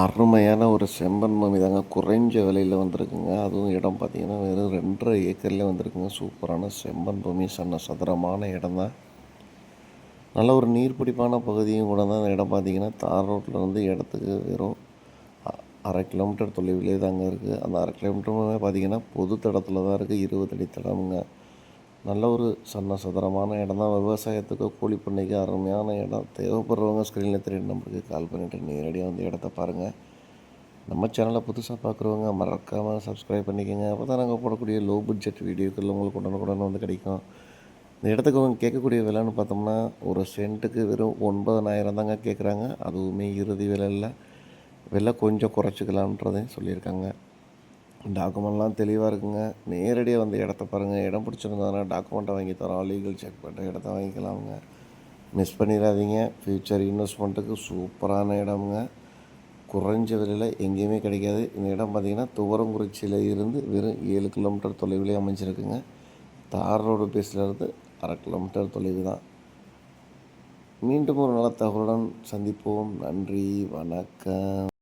அருமையான ஒரு செம்பன் பூமி தாங்க. குறைஞ்ச விலையில் வந்திருக்குங்க. அதுவும் இடம் பார்த்தீங்கன்னா வெறும் ரெண்டரை ஏக்கர்லேயே வந்திருக்குங்க. சூப்பரான செம்பன் பூமி சன்ன சதுரமான இடம் தான். நல்ல ஒரு நீர்பிடிப்பான பகுதியும் கூட தான் அந்த இடம் பார்த்தீங்கன்னா தார் ரோட்டில் இருந்து இடத்துக்கு வெறும் அரை கிலோமீட்டர் தொலைவிலே தாங்க இருக்குது அந்த அரை கிலோமீட்டருமே பார்த்திங்கன்னா பொது தடத்தில் தான் இருக்குது இருபது அடி தடமுங்க. நல்ல ஒரு சன்ன சதுரமான இடம் தான். விவசாயத்துக்கு கூலி பண்ணைக்கு அருமையான இடம். தேவைப்படுறவங்க ஸ்க்ரீனில் தெரியும் நம்பருக்கு கால் பண்ணிவிட்டு நேரடியாக வந்து இடத்த பாருங்கள் நம்ம சேனலை புதுசாக பார்க்குறவங்க மறக்காமல் சப்ஸ்கிரைப் பண்ணிக்கோங்க. அப்போ தான் நாங்கள் போடக்கூடிய லோ பட்ஜெட் வீடியோக்கள் உங்களுக்கு உடனுக்குடன் வந்து கிடைக்கும். இந்த இடத்துக்கு அவங்க கேட்கக்கூடிய விலைன்னு பார்த்தோம்னா ஒரு சென்ட்டுக்கு வெறும் ஒன்பதனாயிரம் தாங்க கேட்குறாங்க அதுவுமே இறுதி விலை இல்லை. விலை கொஞ்சம் குறைச்சிக்கலான்றதையும் சொல்லியிருக்காங்க. டாக்குமெண்ட்லாம் தெளிவாக இருக்குங்க. நேரடியாக வந்து இடத்த பாருங்கள் இடம் பிடிச்சிருந்ததுனா டாக்குமெண்ட்டை வாங்கி தரோம். லீகல் செக் பண்ணிட்டு இடத்த வாங்கிக்கலாமுங்க. மிஸ் பண்ணிடாதீங்க. ஃப்யூச்சர் இன்வெஸ்ட்மெண்ட்டுக்கு சூப்பரான இடமுங்க. குறைஞ்ச விலையில் எங்கேயுமே கிடைக்காது. இந்த இடம் பார்த்திங்கன்னா துவரங்குறிச்சியில் இருந்து வெறும் ஏழு கிலோமீட்டர் தொலைவிலே அமைஞ்சிருக்குங்க. தார் ரோடு பேஸ்லேருந்து அரை கிலோமீட்டர் தொலைவு தான். மீண்டும் ஒரு நல்ல தகவலுடன் சந்திப்போம். நன்றி. வணக்கம்.